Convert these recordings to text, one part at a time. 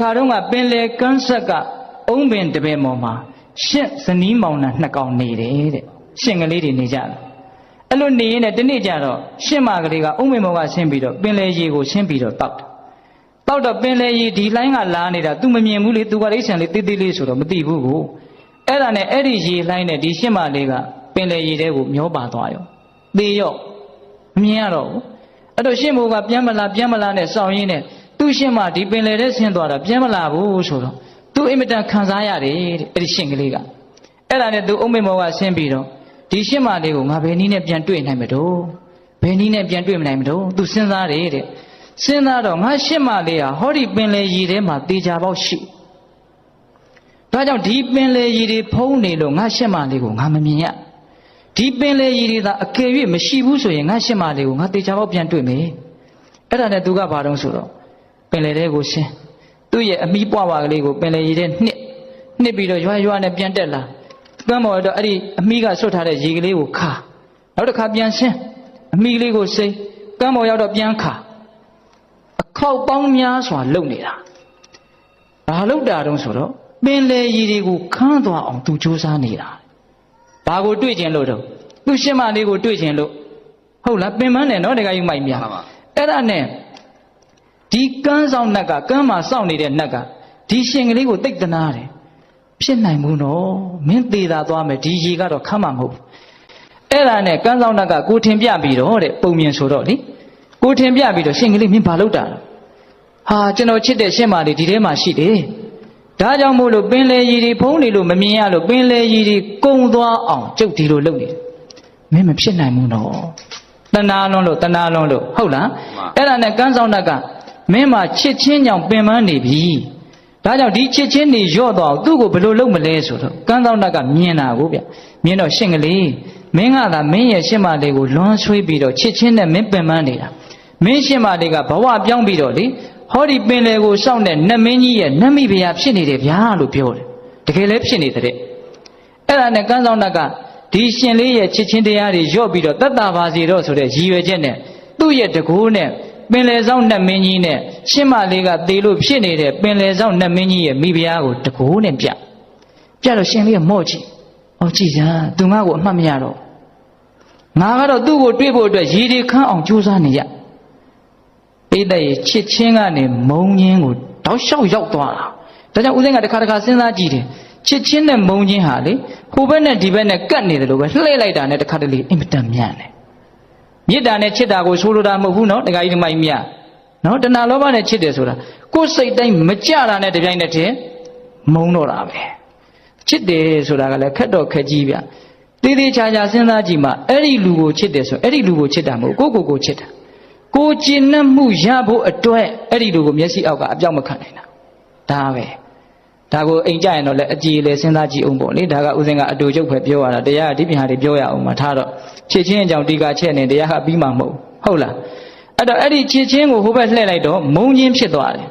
ခါတော့ကပင်လေကန်းဆက်ကအုံပင်တပင်ပေါ်မှာရှင့်ဇနီးမောင်နှံနှစ်ကောင်နေတယ်တဲ့ရှင့်ကလေးတွေနေကြတယ်အဲ့လိုနေရင်လည်းဒီနေ့ကျတော့ရှင့်မကလေးကအုံပင်ပေါ်ကဆင်းပြီးတော့ပင်လေရေကိုဆင်းပြီးတော့တောက်တယ်တောက်တော့ပင်လေရေဒီလိုင်းကလာနေတာ तू မမြင်ဘူးလေ तू ကလေးဆန်လေးတေးသေးလေးဆိုတော့မသိဘူးကိုအဲ့ဒါနဲ့အဲ့ဒီရေလိုင်းနဲ့ဒီရှင့်မလေးကပင်လေရေထဲကိုမျောပါသွားရောသေရောမမြင်ရတော့ဘူးအဲ့တော့ရှင့်မိုးကပြန်မလာပြန်မလာနဲ့စောင့်ရင်းနဲ့ သူ့ရှင့်မဒီပင်လေထဲဆင်းသွားတာပြန်မလာဘူးဆိုတော့သူအင်မတန်ခံစားရတယ်တဲ့အဲ့ဒီရှင့်ကလေးကအဲ့ဒါနဲ့သူအုံမေမောကဆင်းပြီးတော့ဒီရှင့်မလေးကိုငါဘယ်နည်းနဲ့ပြန်တွေ့နိုင်မလို့ဘယ်နည်းနဲ့ပြန်တွေ့မနိုင်မလို့သူစဉ်းစားတယ်တဲ့စဉ်းစားတော့ငါရှင့်မလေးဟာဟောဒီပင်လေရေထဲမှာတေချာပေါက်ရှိဒါကြောင့်ဒီပင်လေရေတွေဖုံးနေလို့ငါရှင့်မလေးကိုငါမမြင်ရဒီပင်လေရေတွေသာအကယ်၍မရှိဘူးဆိုရင်ငါရှင့်မလေးကိုငါတေချာပေါက်ပြန်တွေ့မယ်အဲ့ဒါနဲ့သူကဘာတော့ဆိုတော့ ပင်လေထဲကိုရှင်းသူ့ရဲ့အမိပွားပါကလေးကိုပင်လေရေထဲနှစ်နှစ်ပြီးတော့ရွာရွာနဲ့ပြန်တက်လာကမ်းပေါ်တော့အဲ့ဒီအမိကဆွတ်ထားတဲ့ရေကလေးကိုခါနောက်တစ်ခါပြန်ရှင်းအမိကလေးကိုစိမ့်ကမ်းပေါ်ရောက်တော့ပြန်ခါအခောက်ပေါင်းများစွာလုံနေတာဘာလုံတာတုံးဆိုတော့ပင်လေရေတွေကိုခန်းသွားအောင်သူစူးစမ်းနေတာဘာကိုတွေ့ကျင်လို့တော့သူရှင်းမလေးကိုတွေ့ကျင်လို့ဟုတ်လားပင်မနဲ့နော်တခါယူမိုက်မြအဲ့ဒါနဲ့ ဒီကန်းဆောင်နတ်ကကန်းမှာစောင့်နေတဲ့နတ်ကဒီရှင်ကလေးကိုတိတ်တနာတယ်ဖြစ်နိုင်ဘူးနော်မင်းသေးတာသွားမယ်ဒီရေကတော့ခမ်းမှာမဟုတ်ဘူးအဲ့ဒါနဲ့ကန်းဆောင်နတ်ကကိုထင်ပြပြီးတော့တဲ့ပုံမြင်ဆိုတော့လေကိုထင်ပြပြီးတော့ရှင်ကလေးမင်းဘာလုပ်တာလဲဟာကျွန်တော်ချစ်တဲ့ရှင်မလေးဒီထဲမှာရှိတယ်ဒါကြောင့်မို့လို့ပင်လေရီတွေဖုံးနေလို့မမြင်ရလို့ပင်လေရီတွေကုံသွားအောင်ကျုပ်ဒီလိုလုပ်နေတယ်မင်းမဖြစ်နိုင်ဘူးနော်တဏှာလွန်းလို့တဏှာလွန်းလို့ဟုတ်လားအဲ့ဒါနဲ့ကန်းဆောင်နတ်က မင်းမှာချစ်ချင်းကြောင့်ပင်ပန်းနေပြီဒါကြောင့်ဒီချစ်ချင်းနေရော့တော့သူ့ကိုဘယ်လိုလုပ်မလဲဆိုတော့ကန်းဆောင်နတ်ကမြင်တာကိုဗျမြင်တော့ရှင့်ကလေးမင်းကသာမင်းရဲ့ရှင့်မလေးကိုလွန်ဆွေးပြီးတော့ချစ်ချင်းနဲ့မင်းပင်ပန်းနေတာမင်းရှင့်မလေးကဘဝပြောင်းပြီးတော့လေဟောဒီပင်လေကိုစောင့်တဲ့နတ်မင်းကြီးရဲ့နတ်မိဖုရားဖြစ်နေတယ်ဗျာလို့ပြောတယ်တကယ်လည်းဖြစ်နေတဲ့အဲ့ဒါနဲ့ကန်းဆောင်နတ်ကဒီရှင်လေးရဲ့ချစ်ချင်းတရားတွေရော့ပြီးတော့တတ်တာပါစီတော့ဆိုတဲ့ရည်ရွယ်ချက်နဲ့သူ့ရဲ့တကူနဲ့ ပင်လယ်ဆောင်နတ်မင်းကြီးနဲ့ရှင်းမလေးကသေလို့ဖြစ်နေတဲ့ပင်လယ်ဆောင်နတ်မင်းကြီးရဲ့မိဖုရားကိုတကူနဲ့ပြပြတော့ရှင်လေးကမော့ကြည့်။အော်ကြည့်စမ်းသူငါ့ကိုအမှတ်မရတော့ငါကတော့သူ့ကိုတွေ့ဖို့အတွက်ရည်ဒီခန်းအောင်ကြိုးစားနေရပိဋကရဲ့ချစ်ချင်းကနေမုံညင်းကိုတောက်လျှောက်ရောက်သွားတာဒါကြောင့်ဦးစင်းကတစ်ခါတစ်ခါစဉ်းစားကြည့်တယ်ချစ်ချင်းနဲ့မုံချင်းဟာလေဟိုဘက်နဲ့ဒီဘက်နဲ့ကတ်နေတယ်လို့ပဲလှည့်လိုက်တာနဲ့တစ်ခါတလေအင်မတန်မြန်တယ် မေတ္တာနဲ့ချစ်တာကိုဆိုလိုတာမဟုတ်ဘူးနော်တခါကြီးဒီမိုင်းမြနော်တဏှာလောဘနဲ့ချစ်တယ်ဆိုတာကိုယ်စိတ်တိုင်းမကြတာနဲ့တပြိုင်နက်တည်းမုံတော့တာပဲချစ်တယ်ဆိုတာကလည်းခက်တော့ခက်ကြီးဗျတည်တည်ချာချာစဉ်းစားကြည့်မှအဲ့ဒီလူကိုချစ်တယ်ဆိုအဲ့ဒီလူကိုချစ်တာမဟုတ်ကိုကိုကိုချစ်တာကိုကျင်နှံ့မှုရဖို့အတွက်အဲ့ဒီလူကိုမျက်စိအောက်ကအပြောက်မခံနိုင်တာဒါပဲ ဒါကိုအိမ်ကြရင်တော့လည်းအကြည်လေစဉ်းစားကြည့်အောင်ပေါ့လေဒါကဥစဉ်ကအတူကျုပ်ပဲပြောရတာတရားကဒီပြင်ဟာတွေပြောရအောင်မှာထားတော့ချစ်ချင်းအကြောင်းတီကာချက်နေတရားကပြီးမှမဟုတ်ဟုတ်လားအဲ့တော့အဲ့ဒီချစ်ချင်းကိုဟိုဘက်လှည့်လိုက်တော့မုံချင်းဖြစ်သွားတယ်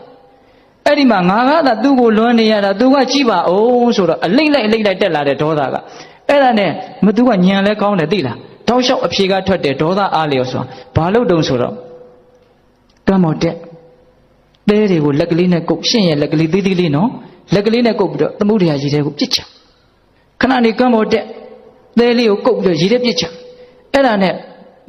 အဲ့ဒီမှာငါကသာသူ့ကိုလွမ်းနေရတာသူကကြည့်ပါအောင်ဆိုတော့အလိမ့်လိုက်အလိမ့်လိုက်တက်လာတဲ့ဒေါသကအဲ့ဒါနဲ့မသူကညံလဲကောင်းတယ်သိလားတောက်လျှောက်အဖြေကထွက်တယ်ဒေါသအားလျော်ဆိုတာဘာလို့တုံးဆိုတော့ကမ်းမော်တက်တဲတွေကိုလက်ကလေးနဲ့ကုတ်ရှင့်ရဲ့လက်ကလေးသေးသေးလေးနော် လက်ကလေးနဲ့ကုတ်ပြီးတော့သမုဒ္ဒရာရေထဲကိုပြစ်ချခဏနေကမ်းပေါ်တက်သဲလေးကိုကုတ်ပြီးတော့ရေထဲပြစ်ချအဲ့ဒါနဲ့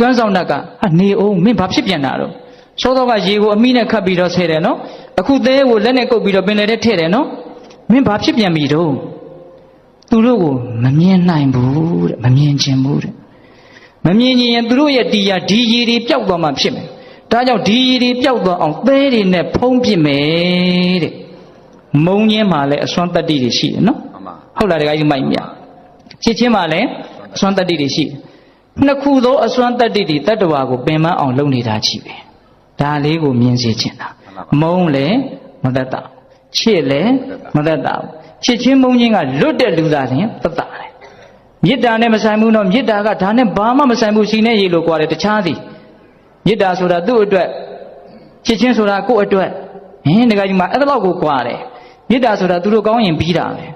ကမ်းဆောင်တက်ကဟာနေအောင်မင်းဘာဖြစ်ပြန်တာတော့စောတော့ကရေကိုအမိနဲ့ခတ်ပြီးတော့ဆဲတယ်နော်အခုသဲကိုလက်နဲ့ကုတ်ပြီးတော့ပင်လယ်ထဲထည့်တယ်နော်မင်းဘာဖြစ်ပြန်ပြီတော့သူတို့ကိုမမြင်နိုင်ဘူးတဲ့မမြင်ခြင်းဘူးတဲ့မမြင်ရင်သူတို့ရဲ့တရားဒီရေတွေပျောက်သွားမှဖြစ်မယ်ဒါကြောင့်ဒီရေတွေပျောက်သွားအောင်သဲတွေနဲ့ဖုံးပစ်မယ်တဲ့ မုံညင်းမှာလည်းအစွမ်းတတ္တိတွေရှိတယ်နော်မှန်ပါဟုတ်လားတခါကြီးမိုက်မြချစ်ချင်းမှာလည်းအစွမ်းတတ္တိတွေရှိတယ်နှစ်ခုသောအစွမ်းတတ္တိတွေတတ္တဝါကိုပင်ပန်းအောင်လုပ်နေတာကြီးပဲဒါလေးကိုမြင်စေချင်တာမုံလည်းမတတ်တာချစ်လည်းမတတ်တာချစ်ချင်းမုံချင်းကလွတ်တဲ့လူသားရင်တတ်တာတယ်မေတ္တာနဲ့မဆိုင်ဘူးနော်မေတ္တာကဒါနဲ့ဘာမှမဆိုင်ဘူးစီနဲ့ရေလို့ကြွားတယ်တခြားသည်မေတ္တာဆိုတာသူ့အတွက်ချစ်ချင်းဆိုတာကိုယ့်အတွက်ဟင်းတခါကြီးမှာအဲ့ဒါတော့ကိုကြွားတယ် မေတ္တာဆိုတာသူတို့ကောင်းရင်ပြီးတာပဲ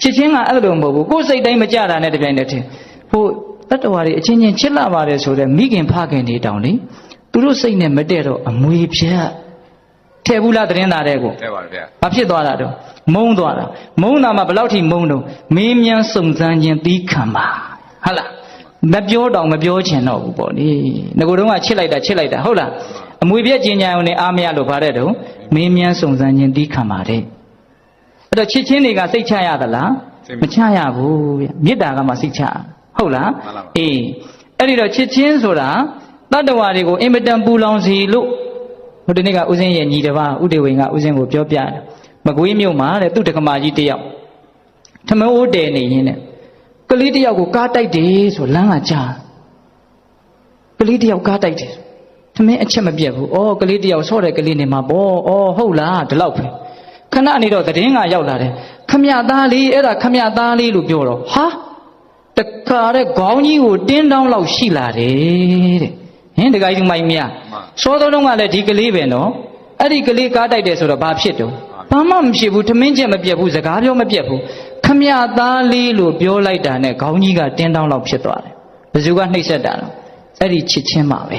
ချစ်ချင်းကအဲ့လိုမဟုတ်ဘူးကိုယ်စိတ်တိုင်းမကြတာနဲ့တပြိုင်တည်းထင်ဟိုတတ္တဝါတွေအချင်းချင်းချစ်လာပါတယ်ဆိုတော့မိခင်ဖခင်တွေတောင်လေသူတို့စိတ်နဲ့မတည့်တော့အမွေဖြတ်ဒထည့်ဘူးလားသတင်းသားတဲ့ကိုတဲ့ပါဗျာဘာဖြစ်သွားတာတော့မုံသွားတာမုံတာမှဘယ်လောက်ထိမုံတော့မင်းမြန်စုံစမ်းခြင်းသီးခံပါဟုတ်လားမပြောတော့မပြောချင်တော့ဘူးပေါ့လေငကိုတုန်းကချစ်လိုက်တာချစ်လိုက်တာဟုတ်လားအမွေပြက်ကျင်ညာုံနဲ့အားမရလို့ဗါတဲ့တော့မင်းမြန်စုံစမ်းခြင်းသီးခံပါတယ် အဲ့တော့ချစ်ချင်းတွေကစိတ်ချရသလားမချရဘူးဗျမေတ္တာကမှစိတ်ချဟုတ်လားအေးအဲ့ဒီတော့ချစ်ချင်းဆိုတာတတ္တဝါတွေကိုအင်မတန်ပူလောင်စီလို့ဟိုဒီနေ့ကဦးစင်းရဲ့ညီတစ်ပါးဥဒေဝင်ကဦးစင်းကိုပြောပြတယ်မကွေးမြို့မှာတဲ့သူ့တက္ကမကြီးတစ်ယောက်ထမအိုးတဲနေရင်းနဲ့ကလေးတစ်ယောက်ကိုကားတိုက်တယ်ဆိုလမ်းကကြားကလေးတစ်ယောက်ကားတိုက်တယ်ထမင်းအချက်မပြတ်ဘူးအော်ကလေးတစ်ယောက်ဆော့တဲ့ကလေးနေမှာပေါ့အော်ဟုတ်လားဒီလောက်ပဲ ခဏနေတော့သတင်းကရောက်လာတယ်ခမရသားလေးအဲ့ဒါခမရသားလေးလို့ပြောတော့ဟာတခါတဲ့ခေါင်းကြီးကိုတင်းတောင်းလောက်ရှိလာတယ်တဲ့ဟင်တခါကြီးမိုင်းမြစောတော်တုန်းကလည်းဒီကလေးပဲနော်အဲ့ဒီကလေးကားတိုက်တယ်ဆိုတော့ဘာဖြစ်တော့ဘာမှမဖြစ်ဘူးထမင်းချက်မပြတ်ဘူးစကားပြောမပြတ်ဘူးခမရသားလေးလို့ပြောလိုက်တာနဲ့ခေါင်းကြီးကတင်းတောင်းလောက်ဖြစ်သွားတယ်ဘယ်သူကနှိပ်စက်တာလဲအဲ့ဒီချစ်ချင်းပါပဲ